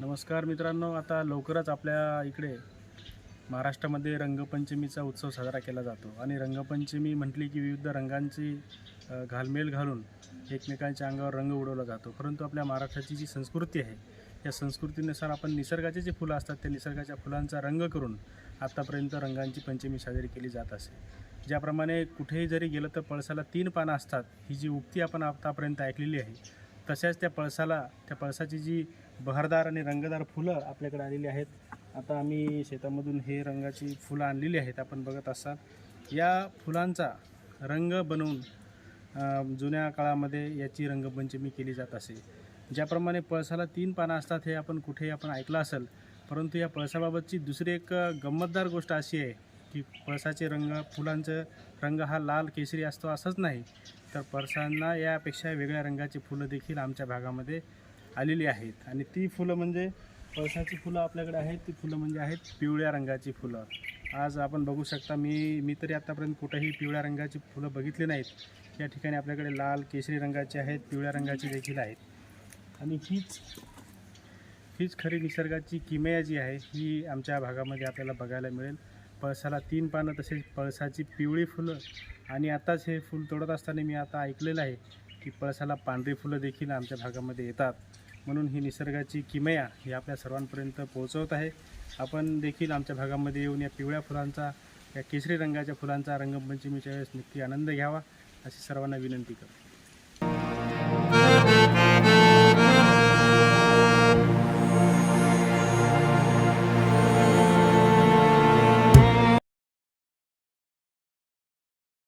नमस्कार मित्रांनो आता लवकरच आपल्या इकडे महाराष्ट्रामध्ये रंगपंचमीचा उत्सव साजरा केला जातो. आणि रंगपंचमी म्हटली की विविध रंगांची घालमेल घालून एकमेकांच्या अंगावर रंग उडवला जातो. परंतु आपल्या महाराष्ट्राची जी संस्कृती आहे या संस्कृतीनुसार आपण निसर्गाचे जे फुलं असतात त्या निसर्गाच्या फुलांचा रंग करून आत्तापर्यंत रंगांची पंचमी साजरी केली जात असे. ज्याप्रमाणे कुठेही जरी गेलं तर पळसाला तीन पानं असतात. ही जी उक्ती आपण आत्तापर्यंत ऐकलेली आहे तशाच त्या पळसाला त्या पळसाची जी बहरदार आणि रंगदार फुलं आपल्याकडे आलेली आहेत आता आम्ही शेतामधून हे रंगाची फुलं आणलेली आहेत आपण बघत असाल. या फुलांचा रंग बनवून जुन्या काळामध्ये याची रंगपंचमी केली जात असे. ज्याप्रमाणे पळसाला तीन पानं असतात हे आपण कुठेही आपण ऐकलं असेल परंतु या पळसाबाबतची दुसरी एक गंमतदार गोष्ट अशी आहे की पळसाचे रंग फुलांचं रंग हा लाल केसरी असतो असंच नाही. तर पळसांना यापेक्षा वेगळ्या रंगाची फुलं देखील आमच्या भागामध्ये आलेली आहेत. आणि ती फुलं म्हणजे पळसाची फुलं आपल्याकडे आहेत ती फुलं म्हणजे आहेत पिवळ्या रंगाची फुलं. आज आपण बघू शकता मी मी तरी आत्तापर्यंत कुठेही पिवळ्या रंगाची फुलं बघितली नाहीत. या ठिकाणी आपल्याकडे लाल केशरी रंगाची आहेत पिवळ्या रंगाची देखील आहेत. आणि हीच हीच खरी निसर्गाची किमया जी आहे ही आमच्या भागामध्ये आपल्याला बघायला मिळेल. पळसाला तीन पानं तसेच पळसाची पिवळी फुलं आणि आताच हे फूल तोडत असताना मी आता ऐकलेलं आहे की पळसाला पांढरी फुलं देखील आमच्या भागामध्ये येतात. म्हणून ही निसर्गाची किमया ही आपल्या सर्वांपर्यंत पोहोचवत आहे. आपण देखील आमच्या भागामध्ये येऊन या पिवळ्या फुलांचा या केशरी रंगाच्या फुलांचा रंगपंचमीच्या वेळेस नक्की आनंद घ्यावा अशी सर्वांना विनंती करतो.